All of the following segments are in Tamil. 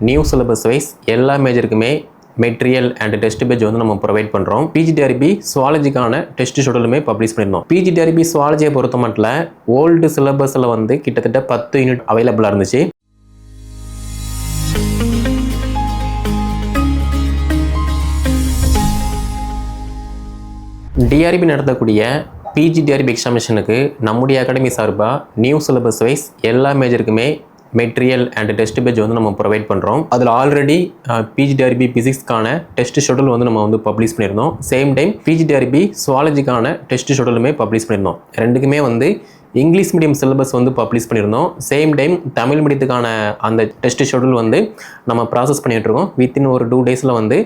நியூ சிலபஸ் வைஸ் எல்லா மேஜருக்குமே மெட்டீரியல் அண்ட் டெஸ்ட் பேஜ் வந்து நம்ம ப்ரொவைட் பண்ணுறோம் பிஜிடிஆர்பி சுவாலஜிக்கான டெஸ்ட் ஷெடியூலுமே பப்ளிஷ் பண்ணியிருந்தோம் பிஜிடிஆர்பி சுவாலஜியை பொறுத்த மட்டும் ஓல்டு சிலபஸில் வந்து கிட்டத்தட்ட பத்து யூனிட் அவைலபிளாக இருந்துச்சு. டிஆர்பி நடத்தக்கூடிய பிஜிடிஆர்பி எக்ஸாமினேஷனுக்கு நம்முடைய அகாடமி சார்பாக நியூ சிலபஸ் வைஸ் எல்லா மேஜருக்குமே மெட்டீரியல் அண்ட் டெஸ்ட் பேஜ் வந்து நம்ம ப்ரொவைட் பண்ணுறோம் அதில் ஆல்ரெடி பிஜிடிஆர்பி பிசிக்ஸ்க்கான டெஸ்ட் ஷெடியூல் வந்து நம்ம வந்து பப்ளிஷ் பண்ணியிருந்தோம். சேம் டைம் பிஜிடிஆர்பி சுவாலஜிக்கான டெஸ்ட் ஷெடியூலுமே பப்ளிஷ் பண்ணியிருந்தோம். ரெண்டுக்குமே வந்து இங்கிலீஷ் மீடியம் சிலபஸ் வந்து பப்ளிஷ் பண்ணியிருந்தோம். சேம் டைம் தமிழ் மீடியத்துக்கான அந்த டெஸ்ட் ஷெடியூல் வந்து நம்ம ப்ராசஸ் பண்ணிகிட்ருக்கோம் வித்தின் ஒரு டூ டேஸில் வந்து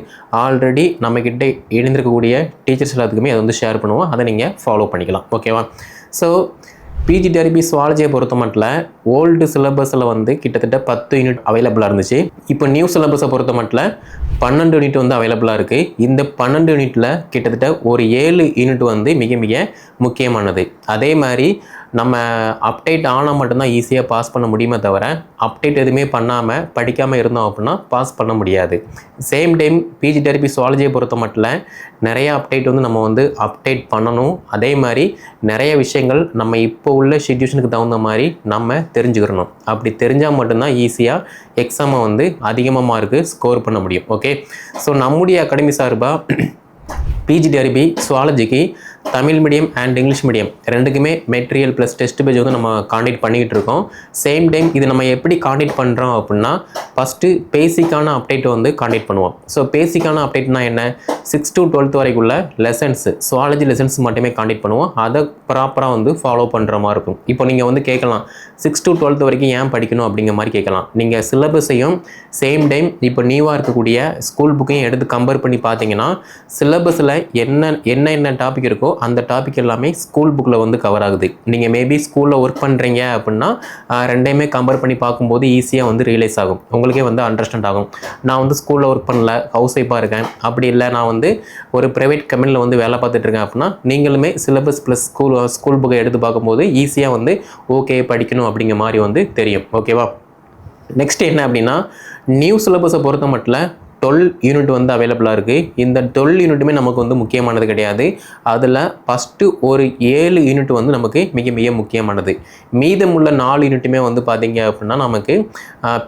ஆல்ரெடி நம்மக்கிட்ட இணைந்திருக்கக்கூடிய டீச்சர்ஸ் எல்லாத்துக்குமே அதை வந்து ஷேர் பண்ணுவோம். அதை நீங்கள் ஃபாலோ பண்ணிக்கலாம். ஓகேவா ஸோ பிஜிடிஆர்பி சுவாலஜியை பொறுத்த மட்டும் ஓல்டு சிலபஸில் வந்து கிட்டத்தட்ட பத்து யூனிட் அவைலபிளாக இருந்துச்சு. இப்போ நியூ சிலபஸை பொறுத்த மட்டும் பன்னெண்டு யூனிட் வந்து அவைலபிளாக இருக்குது இந்த பன்னெண்டு யூனிட்டில் கிட்டத்தட்ட ஒரு ஏழு யூனிட் வந்து மிக மிக முக்கியமானது. அதே மாதிரி நம்ம அப்டேட் ஆனால் மட்டும்தான் ஈஸியாக பாஸ் பண்ண முடியுமே தவிர அப்டேட் எதுவுமே பண்ணாமல் படிக்காமல் இருந்தோம் அப்படின்னா பாஸ் பண்ண முடியாது. சேம் டைம் பிஜி டெரபி சுவாலஜியை பொறுத்த மட்டும் நிறைய அப்டேட் வந்து நம்ம வந்து அப்டேட் பண்ணணும். அதே மாதிரி நிறைய விஷயங்கள் நம்ம இப்போ உள்ள சுச்சுவேஷனுக்கு தகுந்த மாதிரி நம்ம தெரிஞ்சுக்கிறணும் அப்படி தெரிஞ்சால் மட்டும்தான் ஈஸியாக எக்ஸாமை வந்து அதிகமாக மார்க்கு ஸ்கோர் பண்ண முடியும். ஓகே ஸோ நம்முடைய அகாடமி சார்பாக PG TRB சுவாலஜிக்கு Tamil medium and English medium ரெண்டுக்குமே மெட்டீரியல் ப்ளஸ் டெஸ்ட் பேஜ் வந்து நம்ம காண்டாக்ட் பண்ணிக்கிட்டு இருக்கோம். சேம் டைம் இது நம்ம எப்படி காண்டாக்ட் பண்ணுறோம் அப்படின்னா ஃபஸ்ட்டு பேசிக்கான அப்டேட் வந்து காண்டாக்ட் பண்ணுவோம். ஸோ பேசிக்கான அப்டேட்னா என்ன? சிக்ஸ் டு டுவெல்த் வரைக்குள்ள லெசன்ஸ் சுவாலஜி லெசன்ஸ் மட்டுமே காண்டாக்ட் பண்ணுவோம். அதை ப்ராப்பராக வந்து ஃபாலோ பண்ணுற மாதிரி இருக்கும். இப்போ நீங்கள் வந்து கேட்கலாம் சிக்ஸ் டு டுவெல்த் வரைக்கும் ஏன் படிக்கணும் அப்படிங்கிற மாதிரி கேட்கலாம். நீங்கள் சிலபஸையும் சேம் டைம் இப்போ நியூவாக இருக்கக்கூடிய ஸ்கூல் புக்கையும் எடுத்து கம்பேர் பண்ணி பார்த்தீங்கன்னா சிலபஸில் என்ன என்ன என்ன டாபிக் இருக்கோ அந்த டாபிக் எல்லாமே ஸ்கூல் புக்கில் வந்து கவர் ஆகுது. நீங்கள் மேபி ஸ்கூலில் ஒர்க் பண்ணுறீங்க அப்படின்னா ரெண்டையுமே கம்பேர் பண்ணி பார்க்கும்போது ஈஸியாக வந்து ரியலைஸ் ஆகும். உங்களுக்கே வந்து அண்டர்ஸ்டாண்ட் ஆகும். நான் வந்து ஸ்கூலில் ஒர்க் பண்ணல ஹவுஸ் ஒய்ஃபாக இருக்கேன் அப்படி இல்லை நான் வந்து ஒரு ப்ரைவேட் கம்பெனியில் வந்து வேலை பார்த்துட்ருக்கேன் அப்படின்னா நீங்களுமே சிலபஸ் ப்ளஸ் ஸ்கூல் ஸ்கூல் புக்கை எடுத்து பார்க்கும்போது ஈஸியாக வந்து ஓகே படிக்கணும் அப்படிங்கிற மாதிரி வந்து தெரியும். ஓகேவா நெக்ஸ்ட் என்ன அப்படின்னா நியூ சிலபஸை பொறுத்த மட்டும் டுவெல் யூனிட் வந்து அவைலபிளாக இருக்குது இந்த டுவெல் யூனிட்டுமே நமக்கு வந்து முக்கியமானது கிடையாது. அதில் ஃபஸ்ட்டு ஒரு ஏழு யூனிட் வந்து நமக்கு மிக மிக முக்கியமானது. மீதமுள்ள நாலு யூனிட்டுமே வந்து பார்த்திங்க அப்படின்னா நமக்கு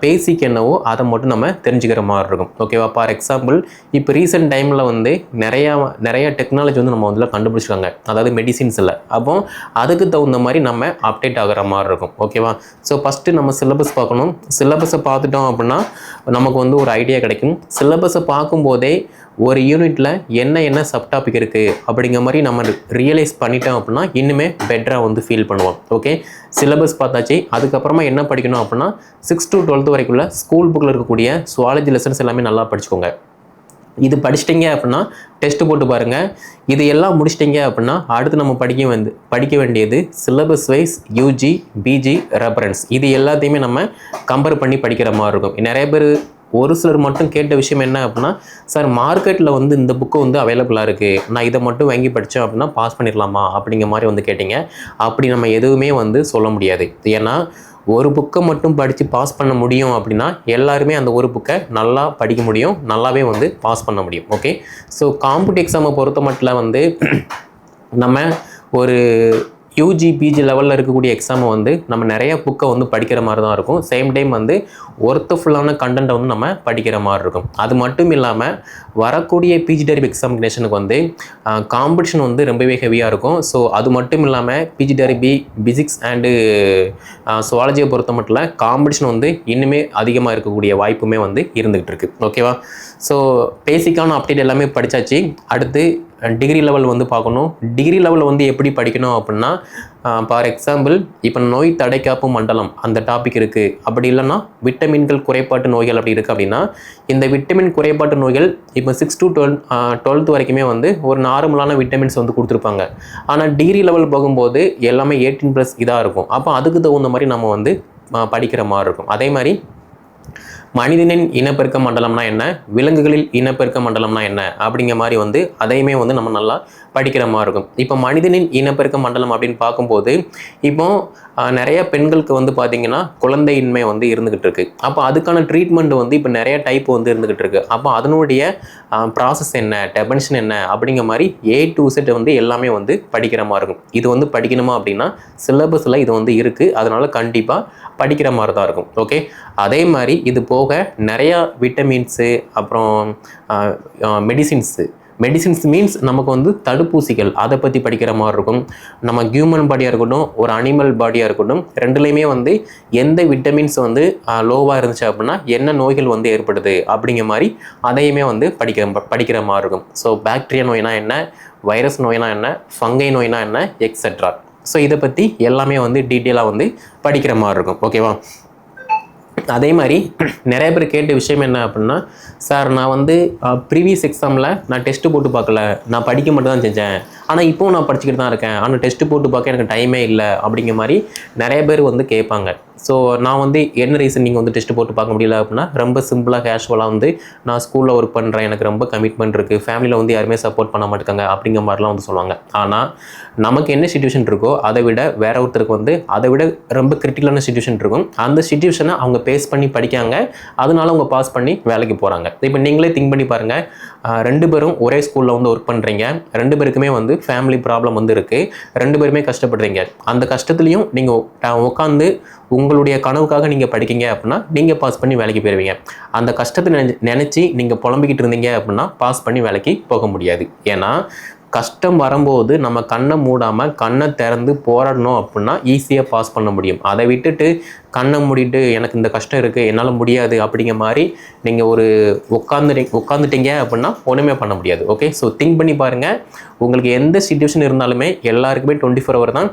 பேசிக் என்னவோ அதை மட்டும் நம்ம தெரிஞ்சுக்கிற மாதிரி இருக்கும். ஓகேவா ஃபார் எக்ஸாம்பிள் இப்போ ரீசெண்ட் டைமில் வந்து நிறையா நிறையா டெக்னாலஜி வந்து நம்ம வந்து கண்டுபிடிச்சிருக்காங்க. அதாவது மெடிசின்ஸில் அப்போ அதுக்கு தகுந்த மாதிரி நம்ம அப்டேட் ஆகிற மாதிரி இருக்கும். ஓகேவா ஸோ ஃபஸ்ட்டு நம்ம சிலபஸ் பார்க்கணும். சிலபஸை பார்த்துட்டோம் அப்படின்னா நமக்கு வந்து ஒரு ஐடியா கிடைக்கும். சிலபஸை பார்க்கும்போதே ஒரு யூனிட்டில் என்ன என்ன சப்டாபிக் இருக்குது அப்படிங்கிற மாதிரி நம்ம ரியலைஸ் பண்ணிட்டோம் அப்படின்னா இன்னுமே பெட்டராக வந்து ஃபீல் பண்ணுவோம். ஓகே சிலபஸ் பார்த்தாச்சு. அதுக்கப்புறமா என்ன படிக்கணும் அப்படின்னா சிக்ஸ் டு டுவெல்த் வரைக்குள்ள ஸ்கூல் புக்கில் இருக்கக்கூடிய சுவாலஜி லெசன்ஸ் எல்லாமே நல்லா படிச்சுக்கோங்க. இது படிச்சிட்டிங்க அப்படின்னா டெஸ்ட் போட்டு பாருங்கள் இது எல்லாம் முடிச்சிட்டிங்க அப்படின்னா அடுத்து நம்ம படிக்க வந்து படிக்க வேண்டியது syllabus wise UG PG reference இது எல்லாத்தையுமே நம்ம கம்பேர் பண்ணி படிக்கிற மாதிரி இருக்கும். நிறைய பேர் ஒரு சிலர் மட்டும் கேட்ட விஷயம் என்ன அப்படின்னா சார் மார்க்கெட்டில் வந்து இந்த புக்கு வந்து அவைலபிளாக இருக்குது நான் இதை மட்டும் வாங்கி படித்தேன் அப்படின்னா பாஸ் பண்ணிடலாமா? அப்படிங்கிற மாதிரி வந்து கேட்டிங்க. அப்படி நம்ம எதுவுமே வந்து சொல்ல முடியாது. ஏன்னா ஒரு புக்கை மட்டும் படித்து பாஸ் பண்ண முடியும் அப்படின்னா எல்லாருமே அந்த ஒரு புக்கை நல்லா படிக்க முடியும். நல்லாவே வந்து பாஸ் பண்ண முடியும். ஓகே ஸோ காம்படிட்டிவ் எக்ஸாமை பொறுத்த மட்டும் வந்து நம்ம ஒரு யூஜி பிஜி லெவலில் இருக்கக்கூடிய எக்ஸாமை வந்து நம்ம நிறைய புக்கை வந்து படிக்கிற மாதிரி தான் இருக்கும். சேம் டைம் வந்து ஒர்த்துஃபுல்லான கண்டென்ட்டை வந்து நம்ம படிக்கிற மாதிரி இருக்கும். அது மட்டும் இல்லாமல் வரக்கூடிய பிஜி டெரிப் எக்ஸாமினேஷனுக்கு வந்து காம்படிஷன் வந்து ரொம்பவே ஹெவியாக இருக்கும். ஸோ அது மட்டும் இல்லாமல் பிஜி டெரிபி பிசிக்ஸ் அண்டு சுவாலஜியை பொறுத்த மட்டும் இல்லை காம்படிஷன் வந்து இன்னுமே அதிகமாக இருக்கக்கூடிய வாய்ப்புமே வந்து இருந்துகிட்டு இருக்கு. ஓகேவா ஸோ பேசிக்கான அப்டேட் எல்லாமே படித்தாச்சு அடுத்து டிகிரி லெவல் வந்து பார்க்கணும். டிகிரி லெவலில் வந்து எப்படி படிக்கணும் அப்படின்னா ஃபார் எக்ஸாம்பிள் இப்போ நோய் தடைக்காப்பு மண்டலம் அந்த டாபிக் இருக்குது அப்படி இல்லைன்னா விட்டமின்கள் குறைபாட்டு நோய்கள் அப்படி இருக்குது அப்படின்னா இந்த விட்டமின் குறைபாட்டு நோய்கள் இப்போ சிக்ஸ் டு டுவெல் டுவெல்த் வரைக்குமே வந்து ஒரு நார்மலான விட்டமின்ஸ் வந்து கொடுத்துருப்பாங்க. ஆனால் டிகிரி லெவல் போகும்போது எல்லாமே எயிட்டீன் ப்ளஸ் இதாக இருக்கும். அப்போ அதுக்கு தகுந்த மாதிரி நம்ம வந்து படிக்கிற மாதிரி இருக்கும். அதே மாதிரி மனிதனின் இனப்பெருக்க மண்டலம்னா என்ன? விலங்குகளில் இனப்பெருக்க மண்டலம்னா என்ன? அப்படிங்கிற மாதிரி வந்து அதையுமே வந்து நம்ம நல்லா படிக்கிற மாதிரி இருக்கும். இப்போ மனிதனின் இனப்பெருக்க மண்டலம் அப்படின்னு பார்க்கும்போது இப்போ நிறைய பெண்களுக்கு வந்து பார்த்தீங்கன்னா குழந்தையின்மை வந்து இருந்துகிட்டு இருக்கு. அப்போ அதுக்கான ட்ரீட்மெண்ட் வந்து இப்போ நிறைய டைப் வந்து இருந்துகிட்டு இருக்கு. அப்போ அதனுடைய ப்ராசஸ் என்ன? டெபன்ஷன் என்ன? அப்படிங்கிற மாதிரி ஏ டு செட் வந்து எல்லாமே வந்து படிக்கிற மாதிரி இருக்கும். இது வந்து படிக்கணுமா அப்படின்னா சிலபஸில் இது வந்து இருக்குது அதனால் கண்டிப்பாக படிக்கிற மாதிரி தான் இருக்கும். ஓகே அதே மாதிரி இது போக நிறையா விட்டமின்ஸு அப்புறம் மெடிசின்ஸு மெடிசின்ஸ் மீன்ஸ் நமக்கு வந்து தடுப்பூசிகள் அதை பற்றி படிக்கிற மாதிரி இருக்கும். நம்ம ஹியூமன் பாடியாக இருக்கட்டும் ஒரு அனிமல் பாடியாக இருக்கட்டும் ரெண்டுலேயுமே வந்து எந்த விட்டமின்ஸ் வந்து லோவாக இருந்துச்சு அப்படின்னா என்ன நோய்கள் வந்து ஏற்படுது அப்படிங்கிற மாதிரி அதையுமே வந்து படிக்கிற படிக்கிற மாதிரி இருக்கும். ஸோ பாக்டீரியா நோய்னா என்ன? வைரஸ் நோய்னா என்ன? ஃபங்கை நோய்னா என்ன? எக்ஸெட்ரா ஸோ இதை பற்றி எல்லாமே வந்து டீட்டெயிலாக வந்து படிக்கிற மாதிரி இருக்கும். ஓகேவா அதே மாதிரி நிறைய பேர் கேட்ட விஷயம் என்ன அப்படின்னா சார் நான் வந்து ப்ரீவியஸ் எக்ஸாமில் நான் டெஸ்ட்டு போட்டு பார்க்கல. நான் படிக்க மட்டும் தான் செஞ்சேன். ஆனால் இப்போவும் நான் படிச்சுக்கிட்டு தான் இருக்கேன். ஆனால் டெஸ்ட்டு போட்டு பார்க்க எனக்கு டைமே இல்லை. அப்படிங்கிற மாதிரி நிறைய பேர் வந்து கேட்பாங்க. ஸோ நான் வந்து என்ன ரீசன் நீங்கள் வந்து டெஸ்ட் போட்டு பார்க்க முடியல அப்படின்னா ரொம்ப சிம்பிளாக கேஷுவலாக வந்து நான் ஸ்கூலில் ஒர்க் பண்ணுறேன் எனக்கு ரொம்ப கமிட்மெண்ட் இருக்குது ஃபேமிலியில் வந்து யாருமே சப்போர்ட் பண்ண மாட்டாங்க அப்படிங்கிற மாதிரிலாம் வந்து சொல்லுவாங்க. ஆனால் நமக்கு என்ன சுச்சுவேஷன் இருக்கோ அதை விட வேற ஒருத்தருக்கு வந்து அதை விட ரொம்ப கிரிட்டிக்கலான சுச்சுவேஷன் இருக்கும். அந்த சுச்சுவேஷனை அவங்க பேஸ் பண்ணி படிக்காங்க. அதனால அவங்க பாஸ் பண்ணி வேலைக்கு போகிறாங்க இப்போ நீங்களே திங்க் பண்ணி பாருங்கள் ரெண்டு பேரும் ஒரே ஸ்கூலில் வந்து ஒர்க் பண்ணுறீங்க ரெண்டு பேருக்குமே வந்து ஃபேமிலி ப்ராப்ளம் வந்து இருக்குது ரெண்டு பேருமே கஷ்டப்படுறீங்க. அந்த கஷ்டத்துலையும் நீங்கள் உட்காந்து உங்களுடைய கனவுக்காக நீங்கள் படிக்கீங்க அப்படின்னா நீங்கள் பாஸ் பண்ணி வேலைக்கு போயிடுவீங்க அந்த கஷ்டத்தை நினச்சி நீங்கள் புலம்பிக்கிட்டு இருந்தீங்க அப்படின்னா பாஸ் பண்ணி வேலைக்கு போக முடியாது. ஏன்னா கஷ்டம் வரும்போது நம்ம கண்ணை மூடாமல் கண்ணை திறந்து போராடணும் அப்படின்னா ஈஸியாக பாஸ் பண்ண முடியும். அதை விட்டுட்டு கண்ணை மூடிட்டு எனக்கு இந்த கஷ்டம் இருக்குது என்னால் முடியாது அப்படிங்கிற மாதிரி நீங்கள் ஒரு உட்காந்து உட்காந்துட்டீங்க அப்படின்னா ஒன்றுமே பண்ண முடியாது. ஓகே ஸோ திங்க் பண்ணி பாருங்கள் உங்களுக்கு எந்த சுச்சுவேஷன் இருந்தாலுமே எல்லாருக்குமே டுவெண்ட்டி ஃபோர் ஹவர் தான்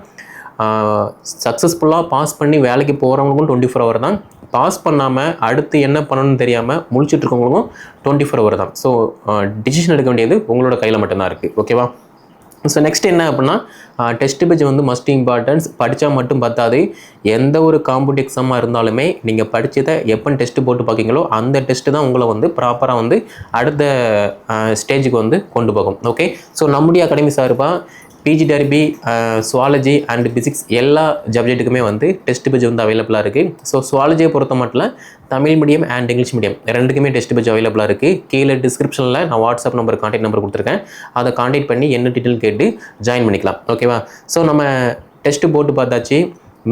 சக்ஸஸ்ஃபுல்லாக பாஸ் பண்ணி வேலைக்கு போகிறவங்களுக்கும் டுவெண்ட்டி ஃபோர் ஹவர் தான். பாஸ் பண்ணாமல் அடுத்து என்ன பண்ணணும்னு தெரியாமல் முழிச்சிட்டு இருக்கவங்களுக்கும் டுவெண்ட்டி ஃபோர் ஹவர் தான் ஸோ டிசிஷன் எடுக்க வேண்டியது உங்களோட கையில் மட்டும்தான் இருக்குது ஓகேவா ஸோ நெக்ஸ்ட் என்ன அப்படின்னா டெஸ்ட் பேஜ் வந்து மஸ்ட் இம்பார்ட்டன்ஸ் படித்தா மட்டும் பத்தாது. எந்த ஒரு காம்படி எக்ஸாமாக இருந்தாலுமே நீங்கள் படித்ததை எப்போ டெஸ்ட் போட்டு பார்க்கீங்களோ அந்த டெஸ்ட்டு தான் உங்களை வந்து ப்ராப்பராக வந்து அடுத்த ஸ்டேஜுக்கு வந்து கொண்டு போகும். ஓகே ஸோ நம்முடைய அகாடமி சார்பாக பிஜிடிஆர்பி சுவாலஜி அண்ட் பிசிக்ஸ் எல்லா சப்ஜெக்ட்டுக்குமே வந்து டெஸ்ட் பேஜ் வந்து அவைலபிளாக இருக்குது ஸோ சுவாலஜியை பொறுத்த மட்டும் Tamil medium and English medium ரெண்டுக்குமே டெஸ்ட் பேஜ் அவைலபிளாக இருக்குது கீழே டிஸ்கிரிப்ஷனில் நான் வாட்ஸ்அப் நம்பர் கான்டாக்ட் நம்பர் கொடுத்துருக்கேன். அதை கான்டாக்ட் பண்ணி என்ன டீட்டெயில் கேட்டு ஜாயின் பண்ணிக்கலாம். ஓகேவா ஸோ நம்ம டெஸ்ட்டு போட்டு பார்த்தாச்சு.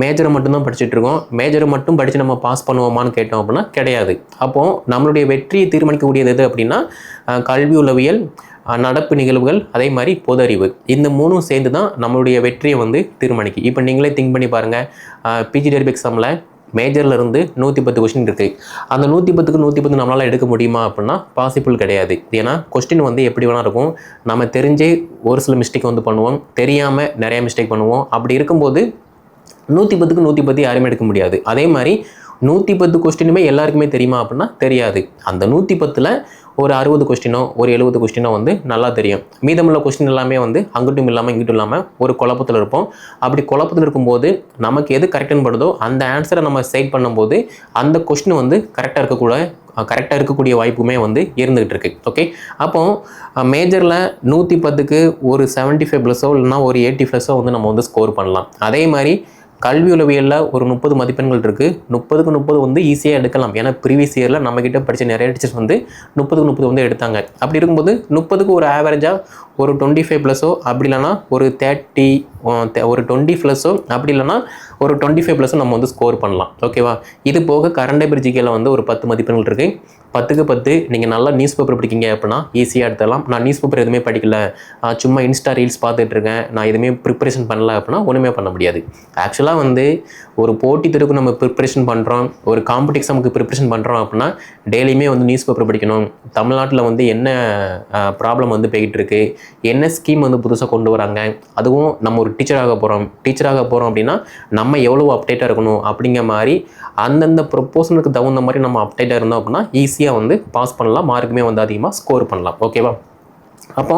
மேஜரை மட்டும்தான் படிச்சுட்ருக்கோம் மேஜரை மட்டும் படித்து நம்ம பாஸ் பண்ணுவோமான்னு கேட்டோம் அப்படின்னா கிடையாது. அப்போது நம்மளுடைய வெற்றியை தீர்மானிக்கக்கூடியது எது அப்படின்னா கல்வி உளவியல் நடப்பு நிகழ்வுகள் அதே மாதிரி பொது அறிவு இந்த மூணும் சேர்ந்து தான் நம்மளுடைய வெற்றியை வந்து தீர்மானிக்கும். இப்போ நீங்களே திங்க் பண்ணி பாருங்கள் பிஜிடிஆர்பி எக்ஸாமில் மேஜரில் இருந்து நூற்றி பத்து கொஸ்டின் இருக்குது அந்த நூற்றி பத்துக்கு நூற்றி பத்து நம்மளால் எடுக்க முடியுமா அப்படின்னா பாசிபிள் கிடையாது. ஏன்னா கொஸ்டின் வந்து எப்படி வேணால் இருக்கும். நம்ம தெரிஞ்சே ஒரு சில மிஸ்டேக் வந்து பண்ணுவோம். தெரியாமல் நிறைய மிஸ்டேக் பண்ணுவோம். அப்படி இருக்கும்போது நூற்றி பத்துக்கு நூற்றி பத்து யாருமே எடுக்க முடியாது. அதே மாதிரி நூற்றி பத்து கொஸ்டினுமே எல்லாருக்குமே தெரியுமா அப்படின்னா தெரியாது. அந்த நூற்றி பத்தில் ஒரு அறுபது கொஸ்டினோ ஒரு எழுபது கொஸ்டினோ வந்து நல்லா தெரியும். மீதமுள்ள கொஸ்டின் எல்லாமே வந்து அங்கிட்டும் இல்லாமல் இங்கிட்டும் இல்லாமல் ஒரு குழப்பத்தில் இருப்போம். அப்படி குழப்பத்தில் இருக்கும்போது நமக்கு எது கரெக்டுன்னு படுதோ அந்த ஆன்சரை நம்ம செட் பண்ணும்போது அந்த கொஸ்டின் வந்து கரெக்டாக இருக்கக்கூட கரெக்டாக இருக்கக்கூடிய வாய்ப்புமே வந்து இருந்துகிட்டு இருக்கு. ஓகே அப்போ மேஜரில் நூற்றி பத்துக்கு ஒரு செவன்ட்டி ஃபைவ் ப்ளஸோ இல்லைனா ஒரு எயிட்டி ப்ளஸோ வந்து நம்ம வந்து ஸ்கோர் பண்ணலாம். அதே மாதிரி கல்வி உளவியலில் ஒரு முப்பது மதிப்பெண்கள் இருக்குது முப்பதுக்கு முப்பது வந்து ஈஸியாக எடுக்கலாம். ஏன்னா ப்ரீவியஸ் இயரில் நம்மக்கிட்ட படித்த நிறைய டீச்சர்ஸ் வந்து முப்பதுக்கு முப்பது வந்து எடுத்தாங்க. அப்படி இருக்கும்போது முப்பதுக்கு ஒரு ஆவரேஜாக ஒரு டுவெண்ட்டி ஃபைவ் ப்ளஸோ அப்படி இல்லைன்னா ஒரு தேர்ட்டி ஒரு டுவெண்ட்டி ப்ளஸோ அப்படி இல்லைன்னா ஒரு டுவெண்ட்டி ஃபைவ் ப்ளஸும் நம்ம வந்து ஸ்கோர் பண்ணலாம். ஓகேவா இது போக கரண்ட் பேப்பர் ஜிகேல வந்து ஒரு பத்து மதிப்பெண்கள் இருக்குது பத்துக்கு பத்து நீங்கள் நல்லா நியூஸ் பேப்பர் படிக்கீங்க அப்படின்னா ஈஸியாக எடுத்துடலாம். நான் நியூஸ் பேப்பர் எதுவுமே படிக்கல. சும்மா இன்ஸ்டா ரீல்ஸ் பார்த்துட்ருக்கேன் நான் எதுவுமே ப்ரிப்பரேஷன் பண்ணல அப்படின்னா ஒன்றுமே பண்ண முடியாது. ஆக்சுவலாக வந்து ஒரு போட்டி தெருக்கு நம்ம ப்ரிப்பரேஷன் பண்ணுறோம் ஒரு காம்படி எக்ஸாமுக்கு ப்ரிப்பரேஷன் பண்ணுறோம் அப்படின்னா டெய்லியுமே வந்து நியூஸ் பேப்பர் படிக்கணும். தமிழ்நாட்டில் வந்து என்ன ப்ராப்ளம் வந்து போய்கிட்டு இருக்குது என்ன ஸ்கீம் வந்து புதுசாக கொண்டு வராங்க? அதுவும் நம்ம ஒரு டீச்சராக போகிறோம் டீச்சராக போகிறோம் அப்படின்னா நம்ம எவ்வளோ அப்டேட்டாக இருக்கணும் அப்படிங்கிற மாதிரி அந்தந்த ப்ரொப்போசலுக்கு தகுந்த மாதிரி நம்ம அப்டேட்டாக இருந்தோம் அப்படின்னா ஈஸியாக வந்து பாஸ் பண்ணலாம் மார்க்குமே வந்து அதிகமாக ஸ்கோர் பண்ணலாம். ஓகேவா அப்போ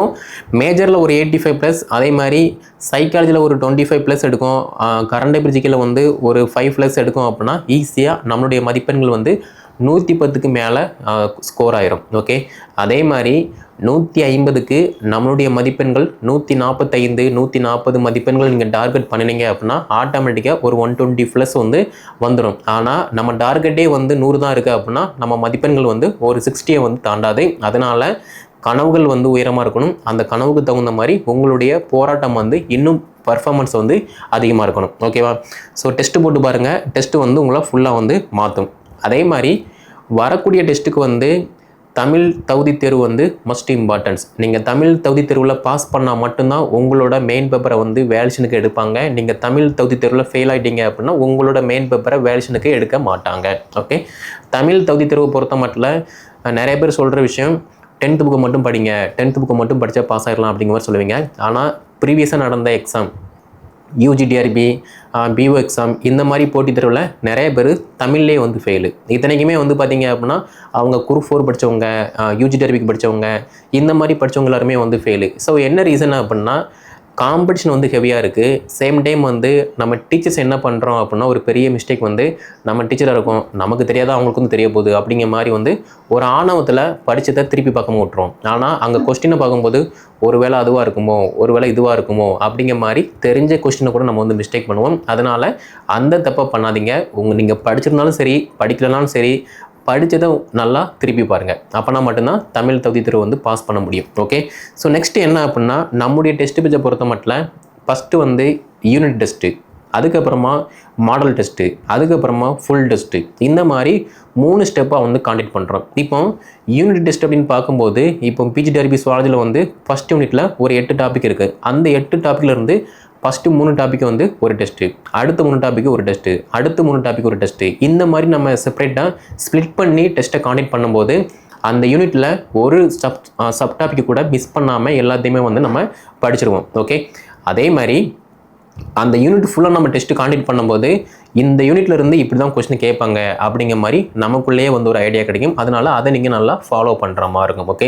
மேஜரில் ஒரு எயிட்டி ஃபைவ் ப்ளஸ் அதே மாதிரி சைக்காலஜியில் ஒரு டுவெண்ட்டி ஃபைவ் ப்ளஸ் எடுக்கும் கரண்ட் பிரிஜிக்கில் வந்து ஒரு ஃபைவ் ப்ளஸ் எடுக்கும் அப்படின்னா ஈஸியாக நம்மளுடைய மதிப்பெண்கள் வந்து நூற்றி பத்துக்கு மேலே ஸ்கோர் ஆயிரும். ஓகே அதே மாதிரி நூற்றி ஐம்பதுக்கு நம்மளுடைய மதிப்பெண்கள் நூற்றி நாற்பத்தைந்து நூற்றி நாற்பது மதிப்பெண்கள் நீங்கள் டார்கெட் பண்ணினீங்க அப்படின்னா ஆட்டோமேட்டிக்காக ஒரு ஒன் டுவெண்ட்டி ப்ளஸ் வந்து வந்துடும் ஆனால் நம்ம டார்கெட்டே வந்து நூறு தான் இருக்குது அப்படின்னா நம்ம மதிப்பெண்கள் வந்து ஒரு சிக்ஸ்டியை வந்து தாண்டாது. அதனால் கனவுகள் வந்து உயரமாக இருக்கணும். அந்த கனவுக்கு தகுந்த மாதிரி உங்களுடைய போராட்டம் வந்து இன்னும் பர்ஃபார்மன்ஸ் வந்து அதிகமாக இருக்கணும். ஓகேவா ஸோ டெஸ்ட்டு போட்டு பாருங்கள் டெஸ்ட்டு வந்து உங்களை ஃபுல்லாக வந்து மாற்றும் அதே மாதிரி வரக்கூடிய டெஸ்ட்டுக்கு வந்து தமிழ் தகுதி தேர்வு வந்து மஸ்ட் இம்பார்ட்டன்ஸ் நீங்கள் தமிழ் தகுதி தேர்வில் பாஸ் பண்ணால் மட்டும்தான் உங்களோட மெயின் பேப்பரை வந்து வேல்யூஷனுக்கு எடுப்பாங்க. நீங்கள் தமிழ் தகுதி தேர்வில் ஃபெயில் ஆகிட்டீங்க அப்படின்னா உங்களோட மெயின் பேப்பரை வேல்யூஷனுக்கு எடுக்க மாட்டாங்க. ஓகே தமிழ் தகுதி தேர்வை பொறுத்த மட்டும் நிறைய பேர் சொல்கிற விஷயம் டென்த்து புக்கு மட்டும் படிங்க டென்த்து புக்கு மட்டும் படித்தா பாஸ் ஆகிடலாம் அப்படிங்கிற மாதிரி சொல்லுவீங்க. ஆனால் ப்ரீவியஸாக நடந்த எக்ஸாம் யூஜிடிஆர்பி பிஓ எக்ஸாம் இந்த மாதிரி போட்டித் தேர்வில் நிறைய பேர் தமிழ்லேயே வந்து ஃபெயிலு இத்தனைக்குமே வந்து பார்த்தீங்க அப்படின்னா அவங்க குரூப் ஃபோர் படித்தவங்க யூஜிடிஆர்பிக்கு படித்தவங்க இந்த மாதிரி படித்தவங்க எல்லாருமே வந்து ஃபெயிலு ஸோ என்ன ரீசன் அப்படின்னா காம்படிஷன் வந்து ஹெவியாக இருக்குது சேம் டைம் வந்து நம்ம டீச்சர்ஸ் என்ன பண்ணுறோம் அப்படின்னா ஒரு பெரிய மிஸ்டேக் வந்து நம்ம டீச்சராக இருக்கும். நமக்கு தெரியாத? அவங்களுக்கு வந்து தெரிய போகுது அப்படிங்கிற மாதிரி வந்து ஒரு ஆணவத்தில் படித்ததை திருப்பி பார்க்க விட்டுறோம் ஆனால் அங்கே கொஸ்டினை பார்க்கும்போது ஒரு வேளை அதுவாக இருக்குமோ? ஒரு வேளை இதுவாக இருக்குமோ? அப்படிங்கிற மாதிரி தெரிஞ்ச கொஸ்டினை கூட நம்ம வந்து மிஸ்டேக் பண்ணுவோம். அதனால் அந்த தப்பை பண்ணாதீங்க. உங்கள் நீங்கள் படிச்சிருந்தாலும் சரி படிக்கலனாலும் சரி படித்ததை நல்லா திருப்பி பாருங்கள் அப்போனா மட்டும்தான் தமிழ் தகுதி தேர்வு வந்து பாஸ் பண்ண முடியும். ஓகே ஸோ நெக்ஸ்ட் என்ன அப்படின்னா நம்முடைய டெஸ்ட் பேஜை பொறுத்த மட்டும் ஃபஸ்ட்டு வந்து யூனிட் டெஸ்ட்டு அதுக்கப்புறமா மாடல் டெஸ்ட்டு அதுக்கப்புறமா ஃபுல் டெஸ்ட்டு இந்த மாதிரி மூணு ஸ்டெப்பாக வந்து காண்டக்ட் பண்ணுறோம் இப்போ யூனிட் டெஸ்ட் அப்படின்னு பார்க்கும்போது இப்போ பிஜிடிஆர்பி சுவாலஜியில் வந்து ஃபஸ்ட் யூனிட்டில் ஒரு எட்டு டாபிக் இருக்குது அந்த எட்டு டாப்பிக்கில் இருந்து ஃபஸ்ட்டு மூணு டாபிக் வந்து ஒரு டெஸ்ட்டு அடுத்த மூணு டாபிக் ஒரு டெஸ்ட்டு அடுத்த மூணு டாபிக் ஒரு டெஸ்ட்டு இந்த மாதிரி நம்ம செப்பரேட்டாக ஸ்ப்ளிட் பண்ணி டெஸ்ட்டை காண்டக்ட் பண்ணும்போது அந்த யூனிட்டில் ஒரு சப் சப் டாபிக் கூட மிஸ் பண்ணாமல் எல்லாத்தையுமே வந்து நம்ம படிச்சிருவோம். ஓகே அதே மாதிரி அந்த யூனிட் ஃபுல்லாக நம்ம டெஸ்ட்டு காண்டக்ட் பண்ணும்போது இந்த யூனிட்ல இருந்து இப்படி தான் கொஸ்டின் கேட்பாங்க அப்படிங்கிற மாதிரி நமக்குள்ளேயே வந்து ஒரு ஐடியா கிடைக்கும். அதனால் அதை நீங்கள் நல்லா ஃபாலோ பண்ணுற மாதிரி இருக்கும் ஓகே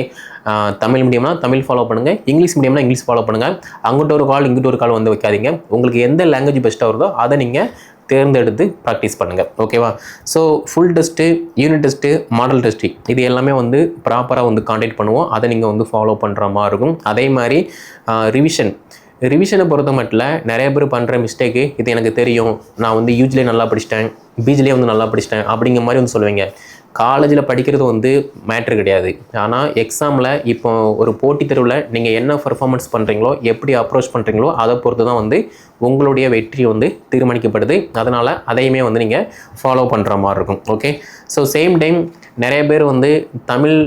தமிழ் மீடியம்னா தமிழ் ஃபாலோ பண்ணுங்கள் இங்கிலீஷ் மீடியம்னா இங்கிலீஷ் ஃபாலோ பண்ணுங்கள் அங்கிட்ட ஒரு கால் இங்கிட்ட ஒரு கால் வந்து வைக்காதீங்க. உங்களுக்கு எந்த லாங்குவேஜ் பெஸ்ட்டாக வருதோ அதை நீங்கள் தேர்ந்தெடுத்து ப்ராக்டிஸ் பண்ணுங்கள் ஓகேவா so full test unit test model test இது எல்லாமே வந்து ப்ராப்பராக வந்து காண்டக்ட் பண்ணுவோம். அதை நீங்கள் வந்து ஃபாலோ பண்ணுற மாதிரி இருக்கும். அதே மாதிரி ரிவிஷன் ரிவிஷனை பொறுத்த மட்டும் நிறைய பேர் பண்ணுற மிஸ்டேக்கு இது எனக்கு தெரியும். நான் வந்து யூஜ்லேயே நல்லா படிச்சிட்டேன் பீஜ்லேயே வந்து நல்லா படிச்சிட்டேன் அப்படிங்கிற மாதிரி வந்து சொல்லுவீங்க. காலேஜில் படிக்கிறது வந்து மேட்ரு கிடையாது. ஆனால் எக்ஸாமில் இப்போ ஒரு போட்டித் தேர்வில் நீங்கள் என்ன பர்ஃபார்மன்ஸ் பண்ணுறீங்களோ எப்படி அப்ரோச் பண்ணுறீங்களோ அதை பொறுத்து தான் வந்து உங்களுடைய வெற்றி வந்து தீர்மானிக்கப்படுது. அதனால் அதையுமே வந்து நீங்கள் ஃபாலோ பண்ணுற மாதிரி இருக்கும். ஓகே ஸோ சேம் டைம் நிறைய பேர் வந்து தமிழ்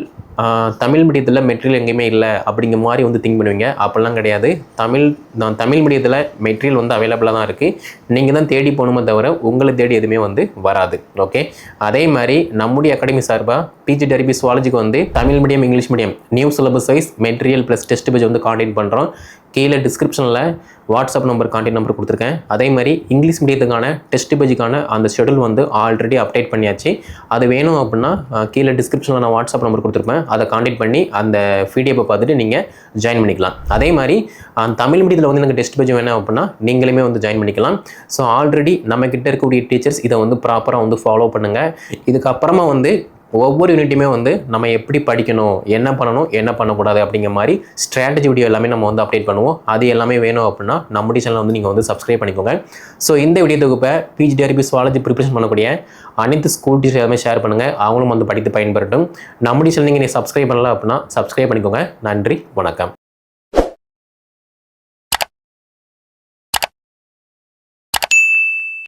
தமிழ் மீடியத்தில் மெட்ரியல் எங்கேயுமே இல்லை அப்படிங்கிற மாதிரி வந்து திங்க் பண்ணுவீங்க. அப்படிலாம் கிடையாது. தமிழ் நான் தமிழ் மீடியத்தில் மெட்ரியல் வந்து அவைலபிளாக தான் இருக்குது நீங்கள் தான் தேடி போகணுமே தவிர உங்களை தேடி எதுவுமே வந்து வராது. ஓகே அதே மாதிரி நம்முடைய அகாடமி சார்பாக பிஜி டெரிபி சுவாலஜிக்கு வந்து Tamil medium English medium new syllabus wise material plus test page வந்து காண்டெக்ட் பண்ணுறோம் கீழே டிஸ்கிரிப்ஷனில் வாட்ஸ்அப் நம்பர் கான்டாக்ட் நம்பர் கொடுத்துருக்கேன். அதே மாதிரி இங்கிலீஷ் மீடியத்துக்கான டெஸ்ட் பேஜுக்கான அந்த ஷெடியூல் வந்து ஆல்ரெடி அப்டேட் பண்ணியாச்சு. அது வேணும் அப்படின்னா கீழே டிஸ்கிரிப்ஷனில் நான் வாட்ஸ்அப் நம்பர் கொடுத்துருப்பேன். அதை காண்டாக்ட் பண்ணி அந்த பிடிஎஃப்பை பார்த்துட்டு நீங்கள் ஜாயின் பண்ணிக்கலாம். அதே மாதிரி தமிழ் மீடியத்தில் வந்து எனக்கு டெஸ்ட் பேஜ் வேணும் அப்படின்னா நீங்களுமே வந்து ஜாயின் பண்ணிக்கலாம். ஸோ ஆல்ரெடி நம்ம இருக்கக்கூடிய டீச்சர்ஸ் இதை வந்து ப்ராப்பராக வந்து ஃபாலோ பண்ணுங்கள் இதுக்கப்புறமா வந்து ஒவ்வொரு யூனிட்டுமே வந்து நம்ம எப்படி படிக்கணும் என்ன பண்ணணும் என்ன பண்ணக்கூடாது அப்படிங்கிற மாதிரி ஸ்ட்ராட்டஜி வீடியோ எல்லாமே நம்ம வந்து அப்டேட் பண்ணுவோம். அது எல்லாமே வேணும் அப்படின்னா நம்முடைய சேனல் வந்து நீங்கள் வந்து சப்ஸ்கிரைப் பண்ணிக்கோங்க. ஸோ இந்த வீடியோ தொகுப்பை பிஜிடிஆர்பி சுவாலஜி ப்ரிப்பரேஷன் பண்ணக்கூடிய அனைத்து ஸ்கூல் டீச்சர் எல்லாமே ஷேர் பண்ணுங்கள் அவங்களும் வந்து படித்து பயன்பெறட்டும். நம்முடைய சேனல் நீங்கள் சப்ஸ்கிரைப் பண்ணல அப்படின்னா சப்ஸ்கிரைப் பண்ணிக்கோங்க. நன்றி வணக்கம்.